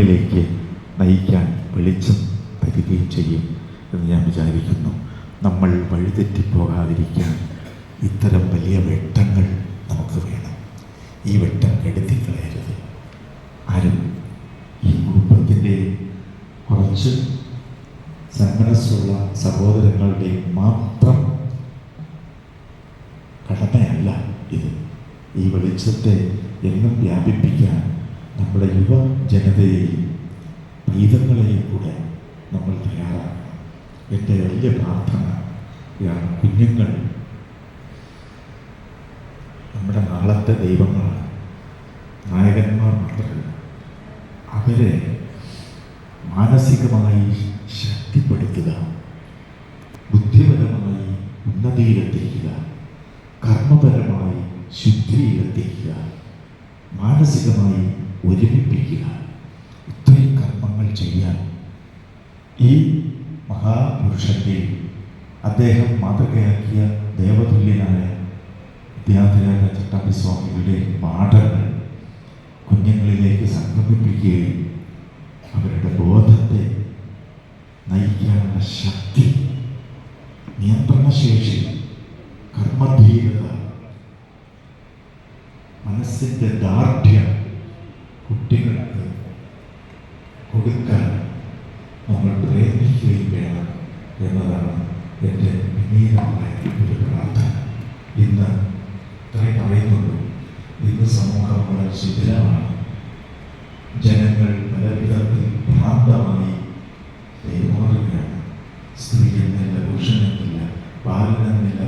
ിലേക്ക് നയിക്കാൻ വെളിച്ചം തരികയും ചെയ്യും എന്ന് ഞാൻ വിചാരിക്കുന്നു. നമ്മൾ വഴിതെറ്റിപ്പോകാതിരിക്കാൻ ഇത്തരം വലിയ വെട്ടങ്ങൾ നമുക്ക് വേണം. ഈ വെട്ടം കെടുത്തിക്കളയരുത് ആരും ഈ കുടുംബത്തിന്റെ കുറച്ച് സന്മനസ്സുള്ള സഹോദരങ്ങളുടെ മാത്രം കടമയല്ല ഇത്. ഈ വെളിച്ചത്തെ എന്നും വ്യാപിപ്പിക്കാൻ നമ്മുടെ യുവ ജനതയെയും ഗീതങ്ങളെയും കൂടെ നമ്മൾ തയ്യാറാക്കണം. എന്റെ വലിയ പ്രാർത്ഥന കുഞ്ഞുങ്ങൾ നമ്മുടെ നാളത്തെ ദൈവങ്ങളാണ്. നായകന്മാർ മാത്രമല്ല അവരെ മാനസികമായി ശക്തിപ്പെടുത്തുക ബുദ്ധിപരമായി ഉന്നതിയിലെത്തിക്കുക കർമ്മപരമായി ശുദ്ധിയിലെത്തിക്കുക മാനസികമായി ഒരുമിപ്പിക്കുക. ഇത്രയും കർമ്മങ്ങൾ ചെയ്യാൻ ഈ മഹാപുരുഷന്റെ അദ്ദേഹം മാതൃകയാക്കിയ ദേവതുല്യനായ വിദ്യാധരാജ ചട്ടമ്പി സ്വാമികളുടെ പാഠങ്ങൾ കുഞ്ഞുങ്ങളിലേക്ക് സംഗമിപ്പിക്കുകയും അവരുടെ ബോധത്തെ നയിക്കാനുള്ള ശക്തി നിയന്ത്രണശേഷി കർമ്മധീരത മനസ്സിന്റെ ദാർഢ്യം എന്നതാണ് എന്റെ വിനീതമായ ഒരു പ്രാർത്ഥന. ഇന്ന് ഇത്രയും പറയുന്നുള്ളൂ. ഇന്ന് സമൂഹം വളരെ ശിഥിലമാണ്. ജനങ്ങൾ പല വിധത്തിൽ ഭ്രാന്തമായി പെരുമാറുകയാണ്. സ്ത്രീ എന്നില്ല പുരുഷൻ എന്നില്ല ബാലൻ എന്നില്ല